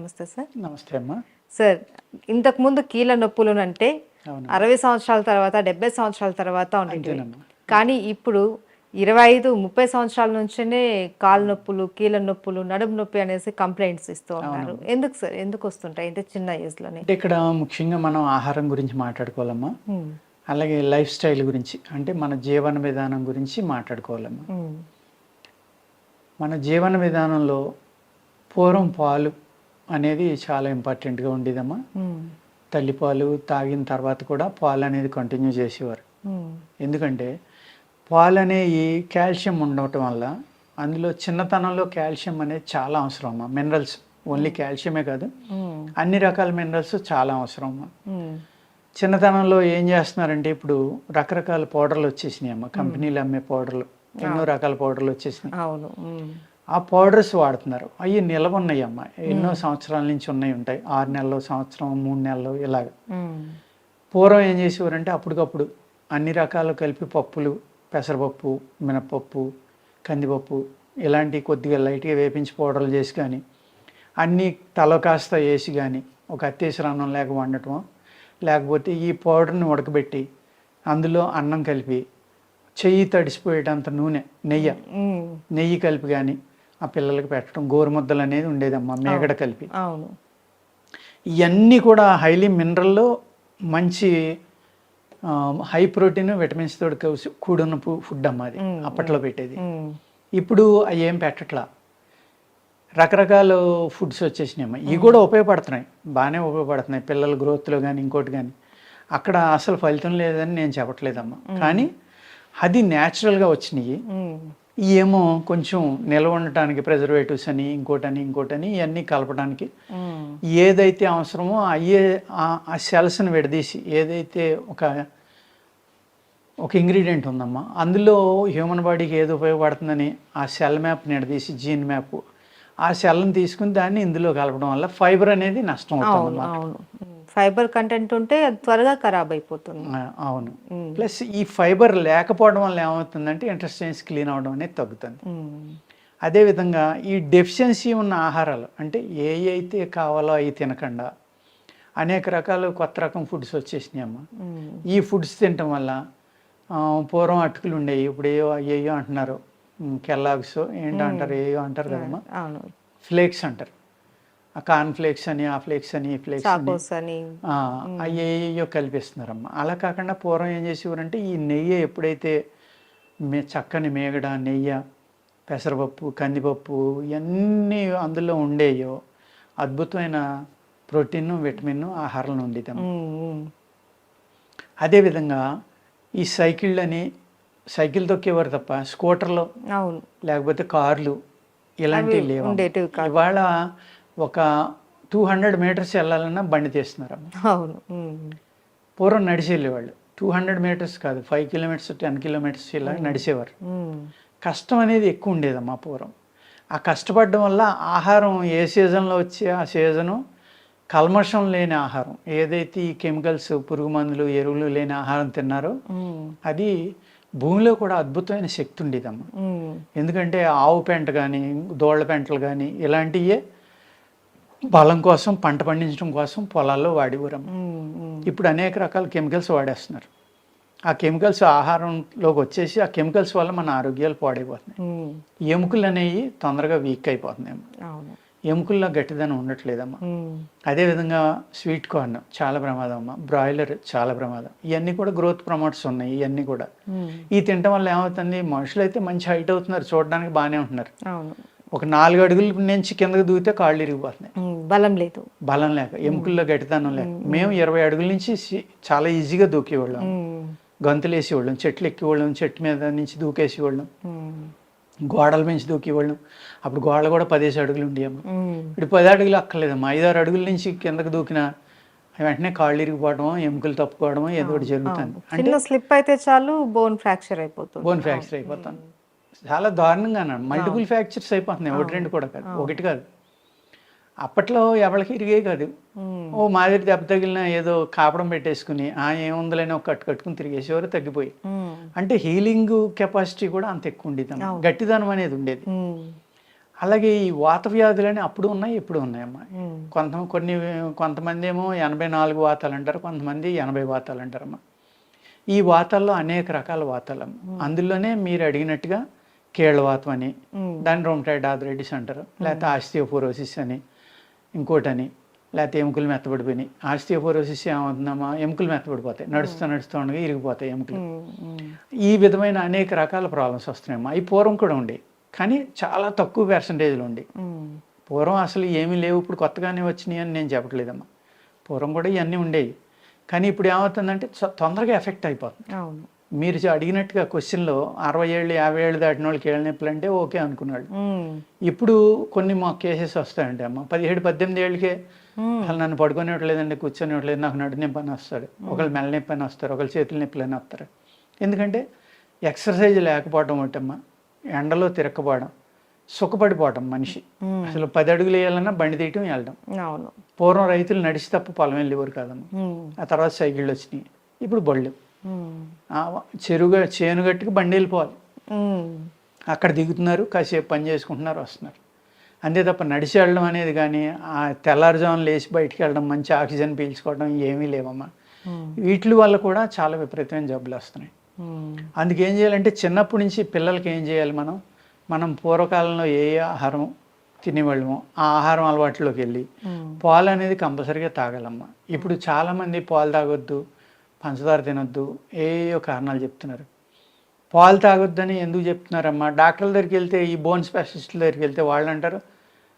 నమస్తే సార్. నమస్తే అమ్మా. సార్ ఇంతకు ముందు కీళ్ళ నొప్పులు అంటే అరవై సంవత్సరాల తర్వాత డెబ్బై సంవత్సరాల తర్వాత ఉండేవి కానీ ఇప్పుడు ఇరవై ఐదు ముప్పై సంవత్సరాల నుంచినే కాలు నొప్పులు కీళ్ళ నొప్పులు నడుము నొప్పి అనేసి కంప్లైంట్స్ ఇస్తూ ఉన్నారు. ఎందుకు సార్? ఎందుకు వస్తుంటాయి ఇంత చిన్న ఏజ్లోనే అంటే ఇక్కడ ముఖ్యంగా మనం ఆహారం గురించి మాట్లాడుకోవాలమ్మా. అలాగే లైఫ్ స్టైల్ గురించి అంటే మన జీవన విధానం గురించి మాట్లాడుకోవాలమ్మా. మన జీవన విధానంలో పూర్వం పాలు అనేది చాలా ఇంపార్టెంట్గా ఉండేదమ్మా. తల్లిపాలు తాగిన తర్వాత కూడా పాలు అనేది కంటిన్యూ చేసేవారు. ఎందుకంటే పాలు అనేవి కాల్షియం ఉండటం వల్ల అందులో చిన్నతనంలో కాల్షియం అనేది చాలా అవసరం అమ్మా మినరల్స్ ఓన్లీ కాల్షియమే కాదు. అన్ని రకాల మినరల్స్ చాలా అవసరం అమ్మా చిన్నతనంలో ఏం చేస్తున్నారంటే ఇప్పుడు రకరకాల పౌడర్లు వచ్చేసినాయి అమ్మ కంపెనీలు అమ్మే పౌడర్లు. ఎన్నో రకాల పౌడర్లు వచ్చేసినాయి. అవును. ఆ పౌడర్స్ వాడుతున్నారు. అవి నిలవ ఉన్నాయి అమ్మ. ఎన్నో సంవత్సరాల నుంచి ఉన్నాయి ఉంటాయి. ఆరు నెలలు సంవత్సరం మూడు నెలలు ఇలాగ. పూర్వం ఏం చేసేవారంటే అప్పటికప్పుడు అన్ని రకాలు కలిపి పప్పులు పెసరపప్పు మినపప్పు కందిపప్పు ఇలాంటి కొద్దిగా లైట్గా వేపించి పౌడర్లు చేసి కానీ అన్నీ తల కాస్త వేసి కానీ ఒక అత్తేసరి అన్నం లేక వండటం లేకపోతే ఈ పౌడర్ని ఉడకబెట్టి అందులో అన్నం కలిపి చెయ్యి తడిసిపోయేటంత నూనె నెయ్యి. నెయ్యి కలిపి కానీ ఆ పిల్లలకి పెట్టడం గోరుముద్దలు అనేది ఉండేదమ్మా మేగడ కలిపి. అవును. ఇవన్నీ కూడా హైలీ మినరల్లో మంచి హై ప్రోటీన్ విటమిన్స్ తోటి కలిసి కూడున్న ఫుడ్ అమ్మ అది. అప్పట్లో పెట్టేది. ఇప్పుడు అవి ఏం పెట్టట్లా. రకరకాల ఫుడ్స్ వచ్చేసినాయి అమ్మ ఇవి కూడా ఉపయోగపడుతున్నాయి బాగానే ఉపయోగపడుతున్నాయి పిల్లల గ్రోత్లో కానీ ఇంకోటి కానీ అక్కడ అసలు ఫలితం లేదని నేను చెప్పట్లేదమ్మా. కానీ అది న్యాచురల్గా వచ్చినాయి. ఏమో కొంచెం నిల్వ ఉండటానికి ప్రిజర్వేటివ్స్ అని ఇంకోటని ఇంకోటని ఇవన్నీ కలపడానికి. ఏదైతే అవసరమో అయ్యే ఆ- సెల్స్ని విడదీసి ఏదైతే ఒక ఒక ఇంగ్రీడియంట్ ఉందమ్మా అందులో హ్యూమన్ బాడీకి ఏది ఉపయోగపడుతుందని ఆ సెల్ మ్యాప్ నిడదీసి జీన్ మ్యాప్ ఆ సెల్ని తీసుకుని దాన్ని ఇందులో కలపడం వల్ల ఫైబర్ అనేది నష్టం అవుతుంది ఫైబర్ కంటెంట్ ఉంటే అది త్వరగా ఖరాబ్ అయిపోతుంది. అవును. ప్లస్ ఈ ఫైబర్ లేకపోవడం వల్ల ఏమవుతుందంటే ఇంటెస్టైన్స్ క్లీన్ అవడం అనేది తగ్గుతుంది. అదేవిధంగా ఈ డెఫిషియన్సీ ఉన్న ఆహారాలు అంటే ఏ అయితే కావాలో అవి తినకుండా అనేక రకాల కొత్త రకం ఫుడ్స్ వచ్చేసినాయి అమ్మ. ఉమ్, ఈ ఫుడ్స్ తినటం వల్ల పూర్వం అటుకులు ఉండేవి ఇప్పుడు ఏయో అయ్యేయో అంటున్నారు. కెల్లాగ్స్ ఏంటంటారు ఏయో అంటారు కదమ్మా. ఫ్లేక్స్ అంటారు. ఆ కార్న్ ఫ్లేక్స్ అని ఆ ఫ్లేక్స్ అని ఫ్లేక్స్ అని. అని. అయ్యేయో కలిపిస్తున్నారమ్మా. అలా కాకుండా పూర్వం ఏం చేసేవారంటే ఈ నెయ్యి ఎప్పుడైతే మే చక్కని మేగడ నెయ్యి పెసరపప్పు కందిపప్పు ఇవన్నీ అందులో ఉండేయో అద్భుతమైన ప్రోటీన్ విటమిన్ ఆహారంలో ఉండేదమ్మా ఉమ్, ఉమ్, అదేవిధంగా ఈ సైకిళ్ళని సైకిల్ తొక్కేవారు తప్ప స్కూటర్లు లేకపోతే కార్లు ఇలాంటివి లేవు ఇవాళ ఒక టూ హండ్రెడ్ మీటర్స్ వెళ్ళాలన్నా బండి తీస్తున్నారు అవును. పూర్వం నడిచి వెళ్ళేవాళ్ళు టూ హండ్రెడ్ మీటర్స్ కాదు ఫైవ్ కిలోమీటర్స్ టెన్ కిలోమీటర్స్ ఇలా నడిచేవారు. కష్టం అనేది ఎక్కువ ఉండేదమ్మా పూర్వం. ఆ కష్టపడడం వల్ల ఆహారం ఏ సీజన్లో వచ్చే ఆ సీజను కల్మషం లేని ఆహారం. ఏదైతే ఈ కెమికల్స్ పురుగు మందులు ఎరువులు లేని ఆహారం తిన్నారో అది భూమిలో కూడా అద్భుతమైన శక్తి ఉండేదమ్మా. ఎందుకంటే ఆవు పెంట కానీ దోళ్ళ పెంటలు కానీ ఇలాంటివే బలం కోసం పంట పండించడం కోసం పొలాల్లో వాడేవారమ్మ ఇప్పుడు అనేక రకాల కెమికల్స్ వాడేస్తున్నారు. ఆ కెమికల్స్ ఆహారంలోకి వచ్చేసి ఆ కెమికల్స్ వల్ల మన ఆరోగ్యాలు పాడైపోతున్నాయి. ఎముకలు అనేవి తొందరగా వీక్ అయిపోతున్నాయి ఎముకల్లో గట్టిదనం ఉండట్లేదమ్మా. అదేవిధంగా స్వీట్ కార్న్ చాలా ప్రమాదం అమ్మా బ్రాయిలర్ చాలా ప్రమాదం. ఇవన్నీ కూడా గ్రోత్ ప్రమోట్స్ ఉన్నాయి ఇవన్నీ కూడా. ఈ తినటం వల్ల ఏమవుతుంది? మనుషులు అయితే మంచి హైట్ అవుతున్నారు చూడడానికి బాగానే ఉంటున్నారు. ఒక నాలుగు అడుగుల నుంచి కిందకి దూకితే కాళ్ళు ఇరిగిపోతున్నాయి. బలం లేదు. బలం లేక ఎముకల్లో గట్టిదనం లేక. మేము ఇరవై అడుగుల నుంచి చాలా ఈజీగా దూకేవాళ్ళం. గంతులు వేసేవాళ్ళం చెట్లు ఎక్కేవాళ్ళం చెట్టు మీద నుంచి దూకేసేవాళ్ళం. గోడల నుంచి దూకేవాళ్ళం. అప్పుడు గోడలు కూడా పదేసి అడుగులు ఉమ్, ఇప్పుడు పది అడుగులు అక్కర్లేదమ్మా. ఐదారు అడుగుల నుంచి కిందకి దూకిన వెంటనే కాళ్ళు ఇరిగిపోవడమో ఎముకలు తప్పుకోవడమో ఏదో ఒకటి జరుగుతుంది. అంటే స్లిప్ అయితే చాలు బోన్ ఫ్రాక్చర్ అయిపోతుంది. బోన్ ఫ్రాక్చర్ అయిపోతాను చాలా దారుణంగా మల్టిపుల్ ఫ్రాక్చర్స్ అయిపోతున్నాయి. ఒకటి రెండు కూడా కాదు. ఒకటి కాదు. అప్పట్లో ఎవరికి ఇరిగే కాదు. ఓ మాదిరి దెబ్బ తగిలిన ఏదో కాపడం పెట్టేసుకుని ఆ ఏముందిలేని ఒక కట్టు కట్టుకుని తిరిగేసేవారు తగ్గిపోయి అంటే హీలింగ్ కెపాసిటీ కూడా అంత ఎక్కువ ఉండేది. గట్టిదనం అనేది ఉండేది. అలాగే ఈ వాత వ్యాధులని అప్పుడు ఉన్నాయి ఇప్పుడు ఉన్నాయమ్మా కొంత కొన్ని కొంతమంది ఏమో ఎనభై నాలుగు వాతాలు అంటారు కొంతమంది ఎనభై వాతాలు అంటారమ్మా ఈ వాతాల్లో అనేక రకాల వాతాలు అందులోనే మీరు అడిగినట్టుగా కీళ్ళవాతం అని ఉమ్, దాన్ని రొమటైడ్ ఆథరైటిస్ అంటారు లేకపోతే ఆస్టియోపోరోసిస్ అని ఇంకోటని లేకపోతే ఎముకలు మెత్తబడిపోయినాయి. ఆస్టియోపోరోసిస్ ఏమవుతుందమ్మా? ఎముకలు మెత్తబడిపోతాయి. నడుస్తూ నడుస్తూ ఉండగా ఇరిగిపోతాయి ఎముకలు. ఈ విధమైన అనేక రకాల ప్రాబ్లమ్స్ వస్తున్నాయమ్మా. ఈ పూర్వం కూడా ఉండే కానీ చాలా తక్కువ పర్సంటేజ్లు ఉండి. పూర్వం అసలు ఏమీ లేవు ఇప్పుడు కొత్తగానే వచ్చినాయి అని నేను చెప్పట్లేదమ్మా. పూర్వం కూడా ఇవన్నీ ఉండేవి. కానీ ఇప్పుడు ఏమవుతుందంటే తొందరగా ఎఫెక్ట్ అయిపోతుంది. అవును. మీరు అడిగినట్టుగా క్వశ్చన్లో అరవై ఏళ్ళు యాభై ఏళ్ళు దాటిన వాళ్ళకి ఏళ్ళ నొప్పులు అంటే ఓకే అనుకున్నాడు. ఇప్పుడు కొన్ని మా కేసెస్ వస్తాయంటే అమ్మ. పదిహేడు పద్దెనిమిది ఏళ్ళకే అసలు నన్ను పడుకునేట్లేదండి కూర్చొనివ్వట్లేదు నాకు నడు నొప్పి అని వస్తాడు ఒకళ్ళు మెల్ల నొప్పి అని వస్తారు ఒకళ్ళు చేతుల నొప్పులు అని వస్తారు. ఎందుకంటే ఎక్సర్సైజ్ లేకపోవడం ఒకటమ్మా. ఎండలో తిరగకపోవడం సుఖపడిపోవటం మనిషి. అసలు పది అడుగులు వేయాలన్నా బండి తీయటం వెళ్ళడం పూర్వం రైతులు నడిచి తప్ప పొలం వెళ్ళేవారు కాదమ్మా. ఆ తర్వాత సైకిళ్ళు వచ్చినాయి. ఇప్పుడు బళ్ళు. ఉమ్, చెరువుగా చేను గట్టుకు బండి వెళ్ళిపోవాలి. అక్కడ దిగుతున్నారు కాసేపు పని చేసుకుంటున్నారు వస్తున్నారు. అంతే తప్ప నడిచి వెళ్ళడం అనేది కానీ ఆ తెల్లారుజామున లేచి బయటికి వెళ్ళడం మంచి ఆక్సిజన్ పీల్చుకోవడం ఏమీ లేవమ్మా. వీటి వల్ల కూడా చాలా విపరీతమైన జబ్బులు వస్తున్నాయి. అందుకేం ఏం చేయాలంటే చిన్నప్పటి నుంచి పిల్లలకి ఏం చేయాలి మనం? మనం పూర్వకాలంలో ఏ ఏ ఆహారం తినేవాళ్ళమో ఆ ఆహారం అలవాట్లోకి వెళ్ళి పాలు అనేది కంపల్సరీగా తాగాలమ్మా. ఇప్పుడు చాలామంది పాలు తాగొద్దు పంచదార తినొద్దు ఏయో కారణాలు చెప్తున్నారు? పాలు తాగొద్దని ఎందుకు చెప్తున్నారమ్మా? డాక్టర్ల దగ్గరికి వెళ్తే ఈ బోన్ స్పెషలిస్ట్ల దగ్గరికి వెళ్తే వాళ్ళు అంటారు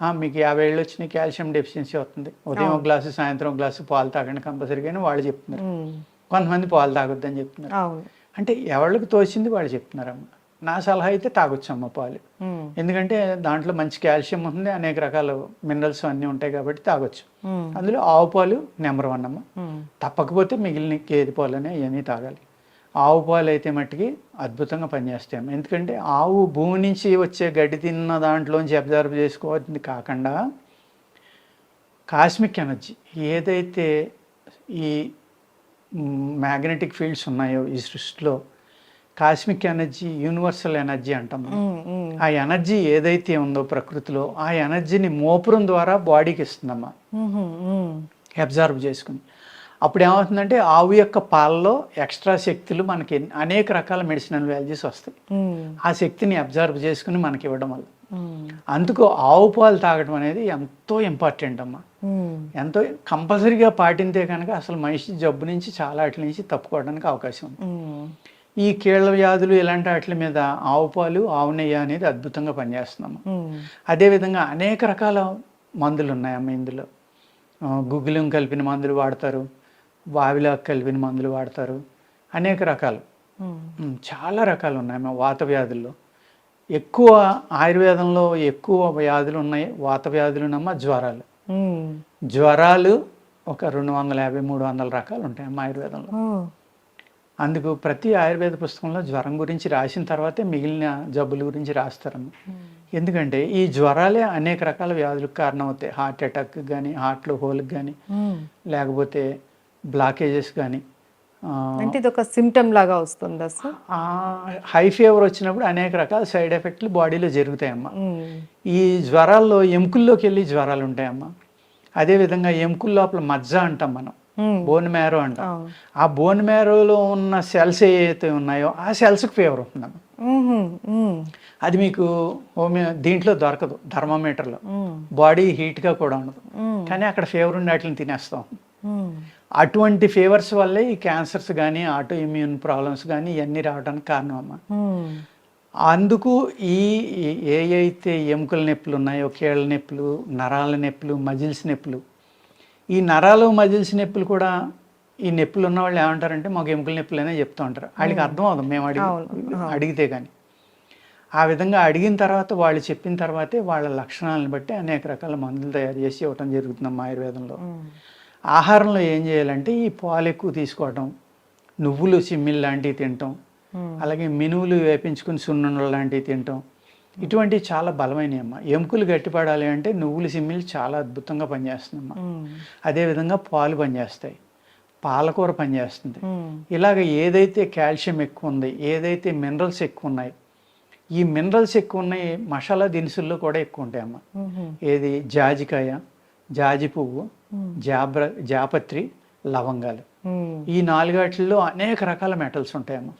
"ఆ, మీకు యాభై ఏళ్ళు వచ్చినాయి కాల్షియం డెఫిషియన్సీ వస్తుంది. ఉదయం ఒక గ్లాసు సాయంత్రం ఒక గ్లాసు పాలు తాగండి కంపల్సరీగా వాళ్ళు చెప్తున్నారు. కొంతమంది పాలు తాగొద్దని చెప్తున్నారు. అంటే ఎవరికి తోచింది వాళ్ళు చెప్తున్నారమ్మా? నా సలహా అయితే తాగొచ్చమ్మా పాలు. ఎందుకంటే దాంట్లో మంచి కాల్షియం ఉంది అనేక రకాల మినరల్స్ అన్నీ ఉంటాయి కాబట్టి తాగొచ్చు. అందులో ఆవు పాలు నెంబర్ వన్ అమ్మ. ఉమ్, మిగిలిన గేదె పాలు అని అవన్నీ తాగాలి. ఆవు పాలు అయితే మట్టికి అద్భుతంగా పనిచేస్తాయి అమ్మ. ఎందుకంటే ఆవు భూమి నుంచి వచ్చే గడ్డి తిన్న దాంట్లోంచి అబ్జర్వ్ చేసుకోవాల్సింది కాకుండా కాస్మిక్ ఎనర్జీ ఏదైతే ఈ మ్యాగ్నెటిక్ ఫీల్డ్స్ ఉన్నాయో ఈ సృష్టిలో కాస్మిక్ ఎనర్జీ యూనివర్సల్ ఎనర్జీ అంటాం ఆ ఎనర్జీ ఏదైతే ఉందో ప్రకృతిలో ఆ ఎనర్జీని మోపురం ద్వారా బాడీకి ఇస్తుందమ్మా. అబ్జర్వ్ చేసుకుని అప్పుడు ఏమవుతుందంటే ఆవు యొక్క పాలలో ఎక్స్ట్రా శక్తులు మనకి అనేక రకాల మెడిసినల్ వాల్యూస్ వస్తాయి. ఆ శక్తిని అబ్జర్వ్ చేసుకుని మనకి ఇవ్వడం వల్ల. అందుకు ఆవు పాలు తాగడం అనేది ఎంతో ఇంపార్టెంట్ అమ్మా. ఎంతో కంపల్సరీగా పాటింతే కనుక అసలు మనిషి జబ్బు నుంచి చాలా వాటి నుంచి తప్పుకోవడానికి అవకాశం ఉంది. ఈ కీళ్ళ వ్యాధులు ఇలాంటి వాటి మీద ఆవు పాలు ఆవు నెయ్యి అనేది అద్భుతంగా పనిచేస్తుందమ్మా ఉమ్, అదేవిధంగా అనేక రకాల మందులు ఉన్నాయమ్మ ఇందులో. గుగ్గిలం కలిపిన మందులు వాడతారు వావిలాకు కలిపిన మందులు వాడతారు అనేక రకాలు. చాలా రకాలు ఉన్నాయమ్మ వాత వ్యాధుల్లో. ఎక్కువ ఆయుర్వేదంలో ఎక్కువ వ్యాధులు ఉన్నాయి వాత వ్యాధులునమ్మ జ్వరాలు. జ్వరాలు ఒక రెండు వందల యాభై మూడు వందల రకాలు ఉంటాయమ్మ ఆయుర్వేదంలో. అందుకు ప్రతి ఆయుర్వేద పుస్తకంలో జ్వరం గురించి రాసిన తర్వాతే మిగిలిన జబ్బుల గురించి రాస్తారమ్మ. ఎందుకంటే ఈ జ్వరాలే అనేక రకాల వ్యాధులకు కారణమవుతాయి. హార్ట్ అటాక్ కానీ హార్ట్లో హోల్కి కానీ ఉమ్. లేకపోతే బ్లాకేజెస్ కానీ అంటే ఇది ఒక సిమ్టమ్ లాగా వస్తుందా సార్? హై ఫీవర్ వచ్చినప్పుడు అనేక రకాల సైడ్ ఎఫెక్ట్లు బాడీలో జరుగుతాయమ్మా. ఉమ్, ఈ జ్వరాల్లో ఎముకల్లోకి వెళ్ళి జ్వరాలు ఉంటాయమ్మా అదేవిధంగా ఎముకల లోపల మజ్జ అంటాం మనం. బోన్ మ్యారో అంటాం. ఆ బోన్ మ్యారోలో ఉన్న సెల్స్ ఏవైతే ఉన్నాయో ఆ సెల్స్కి ఫీవర్ ఉంటుందమ్మా అది మీకు హోమియో దీంట్లో దొరకదు థర్మామీటర్లో. ఉమ్, బాడీ హీట్గా కూడా ఉండదు. ఉమ్, కానీ అక్కడ ఫీవర్ ఉండి వాటిని తినేస్తాం. ఉమ్, అటువంటి ఫీవర్స్ వల్లే ఈ క్యాన్సర్స్ కానీ ఆటో ఇమ్యూన్ ప్రాబ్లమ్స్ కానీ ఇవన్నీ రావడానికి కారణం అమ్మ అందుకు ఈ ఈ- ఏ అయితే ఎముకల నొప్పులు ఉన్నాయో కీళ్ళ నొప్పులు నరాల నొప్పులు మజిల్స్ నొప్పులు ఈ నరాలు మజిల్స్ నొప్పులు కూడా ఈ నొప్పులు ఉన్న వాళ్ళు ఏమంటారంటే మాకు ఎముకల నొప్పులు అనే చెప్తూ ఉంటారు. వాళ్ళకి అర్థం అవుతుంది మేము అడిగి అడిగితే కానీ ఆ విధంగా అడిగిన తర్వాత వాళ్ళు చెప్పిన తర్వాతే వాళ్ళ లక్షణాలను బట్టి అనేక రకాల మందులు తయారు చేసి ఇవ్వటం జరుగుతుందమ్మా ఆయుర్వేదంలో. ఆహారంలో ఏం చేయాలంటే ఈ పాలు ఎక్కువ తీసుకోవటం నువ్వులు సిమ్మిల్ లాంటివి తినటం అలాగే మినువులు వేపించుకుని సున్నుండలు లాంటివి తినటం ఇటువంటివి చాలా బలమైనవి అమ్మ. ఎముకలు గట్టిపడాలి అంటే నువ్వులు సిమ్మిలు చాలా అద్భుతంగా పనిచేస్తుందమ్మా. అదేవిధంగా పాలు పనిచేస్తాయి. పాలకూర పనిచేస్తుంది. ఇలాగ ఏదైతే కాల్షియం ఎక్కువ ఉంది ఏదైతే మినరల్స్ ఎక్కువ ఉన్నాయి ఈ మినరల్స్ ఎక్కువ ఉన్నాయి మసాలా దినుసుల్లో కూడా ఎక్కువ ఉంటాయమ్మా మ్మ్. ఏది? జాజికాయ జాజి పువ్వు జాబ్ర జాపత్రి లవంగాలు. ఈ నాలుగాటిల్లో అనేక రకాల మెటల్స్ ఉంటాయమ్మా.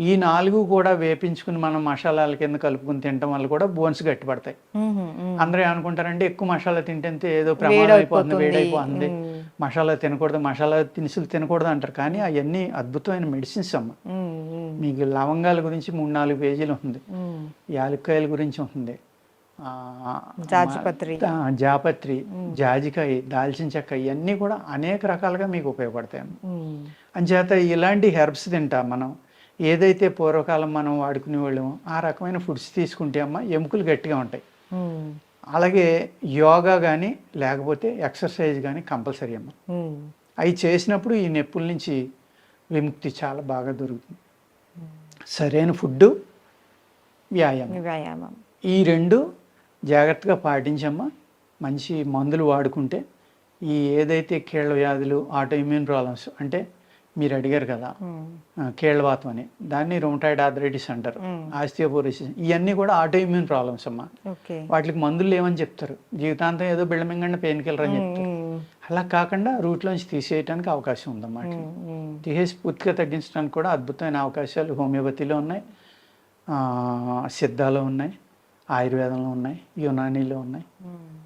ఈ నాలుగు కూడా వేపించుకుని మనం మసాలాల కింద కలుపుకుని తినటం వల్ల కూడా బోన్స్ గట్టిపడతాయి. అందరూ ఏమనుకుంటారంటే ఎక్కువ మసాలా తింటే ఏదో ప్రమాదం అయిపోతుంది వేడైపోతుంది మసాలా తినకూడదు మసాలా దినుసులు తినకూడదు అంటారు కానీ అవన్నీ అద్భుతమైన మెడిసిన్స్ అమ్మ మ్మ్. మ్మ్. మీకు లవంగాల గురించి మూడు నాలుగు పేజీలు ఉంది. యాలక్కాయల గురించి ఉంటుంది ఆ, జాజిపత్రి. జాపత్రి జాజికాయ దాల్చిన చెక్క ఇవన్నీ కూడా అనేక రకాలుగా మీకు ఉపయోగపడతాయి. అంచేత ఇలాంటి హెర్బ్స్ తింటాం మనం ఏదైతే పూర్వకాలం మనం వాడుకునే వాళ్ళమో ఆ రకమైన ఫుడ్స్ తీసుకుంటే అమ్మ ఎముకలు గట్టిగా ఉంటాయి. అలాగే యోగా కానీ లేకపోతే ఎక్సర్సైజ్ కానీ కంపల్సరీ అమ్మ. మ్మ్. అవి చేసినప్పుడు ఈ నొప్పుల నుంచి విముక్తి చాలా బాగా దొరుకుతుంది. సరైన ఫుడ్ వ్యాయామం. వ్యాయామం. ఈ రెండు జాగ్రత్తగా పాటించమ్మా మంచి మందులు వాడుకుంటే ఈ ఏదైతే కీళ్ళ వ్యాధులు ఆటో ఇమ్యూన్ ప్రాబ్లమ్స్ అంటే మీరు అడిగారు కదా కీళ్ళవాతం అని. దాన్ని రొమటాయిడ్ ఆర్థరైటిస్ అంటారు. మ్మ్. ఆస్టియోపోరోసిస్ ఇవన్నీ కూడా ఆటో ఇమ్యూన్ ప్రాబ్లమ్స్ అమ్మా వాటికి మందులు లేవని చెప్తారు. జీవితాంతం ఏదో బిళ్ళమింగండి పెయిన్ కిల్లర్ అని చెప్తారు. అలా కాకుండా రూట్లోంచి తీసేయడానికి అవకాశం ఉందన్నమాట. తీసేసి పూర్తిగా తగ్గించడానికి కూడా అద్భుతమైన అవకాశాలు హోమియోపతిలో ఉన్నాయి. సిద్ధాలో ఉన్నాయి. ఆయుర్వేదంలో ఉన్నాయి. యునానీలో ఉన్నాయి.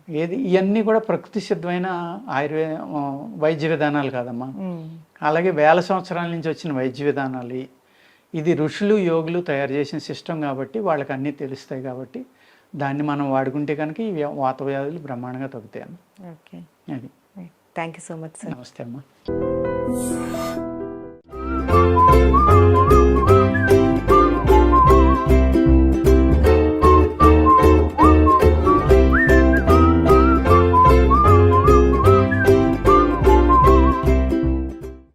ఏది ఇవన్నీ కూడా ప్రకృతి సిద్ధమైన ఆయుర్వేద వైద్య విధానాలు కాదమ్మా. మ్మ్. అలాగే వేల సంవత్సరాల నుంచి వచ్చిన వైద్య విధానాలు. ఇది ఋషులు యోగులు తయారు చేసిన సిస్టమ్ కాబట్టి వాళ్ళకి అన్నీ తెలుస్తాయి కాబట్టి దాన్ని మనం వాడుకుంటే కనుక ఈ వాత వ్యాధులు బ్రహ్మాండంగా తగ్గుతాయి అన్న ఓకే. అది. Thank you so much sir. నమస్తే అమ్మా.